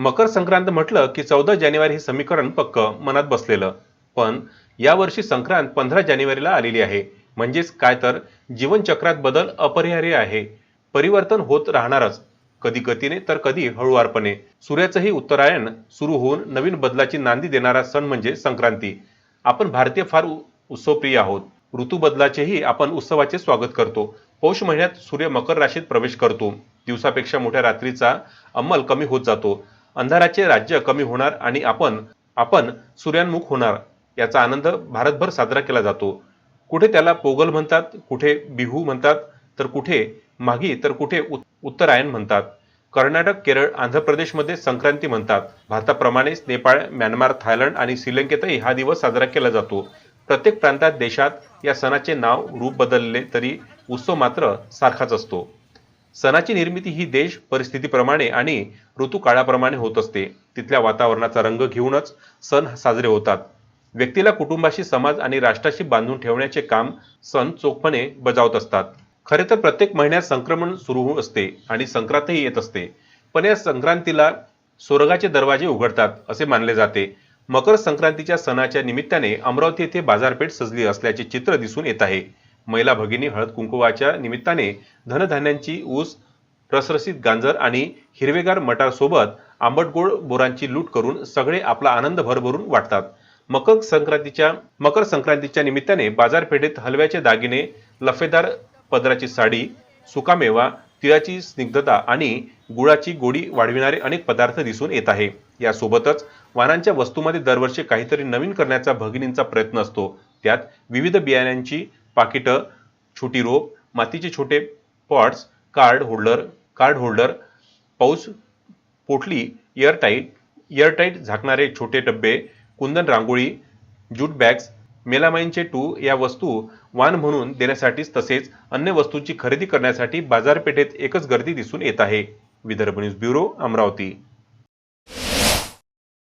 मकर संक्रांत म्हटलं की चौदा जानेवारी हे समीकरण पक्क मनात बसलेलं. पण यावर्षी संक्रांत पंधरा जानेवारीला आलेली आहे. म्हणजेच काय तर जीवनचक्रात बदल अपरिहार्य आहे. परिवर्तन होत राहणारच. कधी गतीने तर कधी हळुवारपणे. सूर्याचंही उत्तरायण सुरू होऊन नवीन बदलाची नांदी देणारा सण म्हणजे संक्रांती. आपण भारतीय फार उत्सवप्रिय आहोत. ऋतू बदलाचेही आपण उत्सवाचे स्वागत करतो. पौष महिन्यात सूर्य मकर राशीत प्रवेश करतो. दिवसापेक्षा मोठ्या रात्रीचा अंमल कमी होत जातो. अंधाराचे राज्य कमी होणार आणि आपण आपण सूर्यान्मुख होणार याचा आनंद भारतभर साजरा केला जातो. कुठे त्याला पोगल म्हणतात कुठे बिहू म्हणतात तर कुठे माघी तर कुठे उत्तरायण म्हणतात. कर्नाटक केरळ आंध्र प्रदेशमध्ये संक्रांती म्हणतात. भारताप्रमाणेच नेपाळ म्यानमार थायलंड आणि श्रीलंकेतही हा दिवस साजरा केला जातो. प्रत्येक प्रांतात देशात या सणाचे नाव रूप बदलले तरी उत्सव मात्र सारखाच असतो. सणाची निर्मिती ही देश परिस्थितीप्रमाणे आणि ऋतूकाळाप्रमाणे होत असते. तिथल्या वातावरणाचा रंग घेऊनच सण साजरे होतात. व्यक्तीला कुटुंबाशी समाज आणि राष्ट्राशी बांधून ठेवण्याचे काम सण चोखपणे बजावत असतात. खरे तर प्रत्येक महिन्यात संक्रमण सुरू असते आणि संक्रांतही येत असते. पण या संक्रांतीला स्वर्गाचे दरवाजे उघडतात असे मानले जाते. मकर संक्रांतीच्या सणाच्या निमित्ताने अमरावती येथे बाजारपेठ सजली असल्याचे चित्र दिसून येत आहे. महिला भगिनी हळद कुंकुवाच्या निमित्ताने धनधान्यांची ऊस रसरसीत गांजर आणि हिरवेगार मटारसोबत आंबटगोड बोरांची लूट करून सगळे आपला आनंद भरभरून वाटतात. मकर संक्रांतीच्या मकर संक्रांतीच्या निमित्ताने बाजारपेठेत हलव्याचे दागिने लफेदार पदराची साडी सुकामेवा तिळाची स्निग्धता आणि गुळाची गोडी वाढविणारे अनेक पदार्थ दिसून येत आहे. यासोबतच वाहनांच्या वस्तूमध्ये दरवर्षी काहीतरी नवीन करण्याचा भगिनींचा प्रयत्न असतो. त्यात विविध बियाण्यांची पाकिटं छोटी रोप मातीचे छोटे pots card holder card holder पाऊस पोटली एअरटाईट एअरटाईट झाकणारे छोटे डब्बे कुंदन रांगोळी ज्यूट बॅग्स मेलामाईनचे टू या वस्तू वाण म्हणून देण्यासाठीच तसेच अन्य वस्तूंची खरेदी करण्यासाठी बाजारपेठेत एकच गर्दी दिसून येत आहे. Vidarbha news bureau Amravati.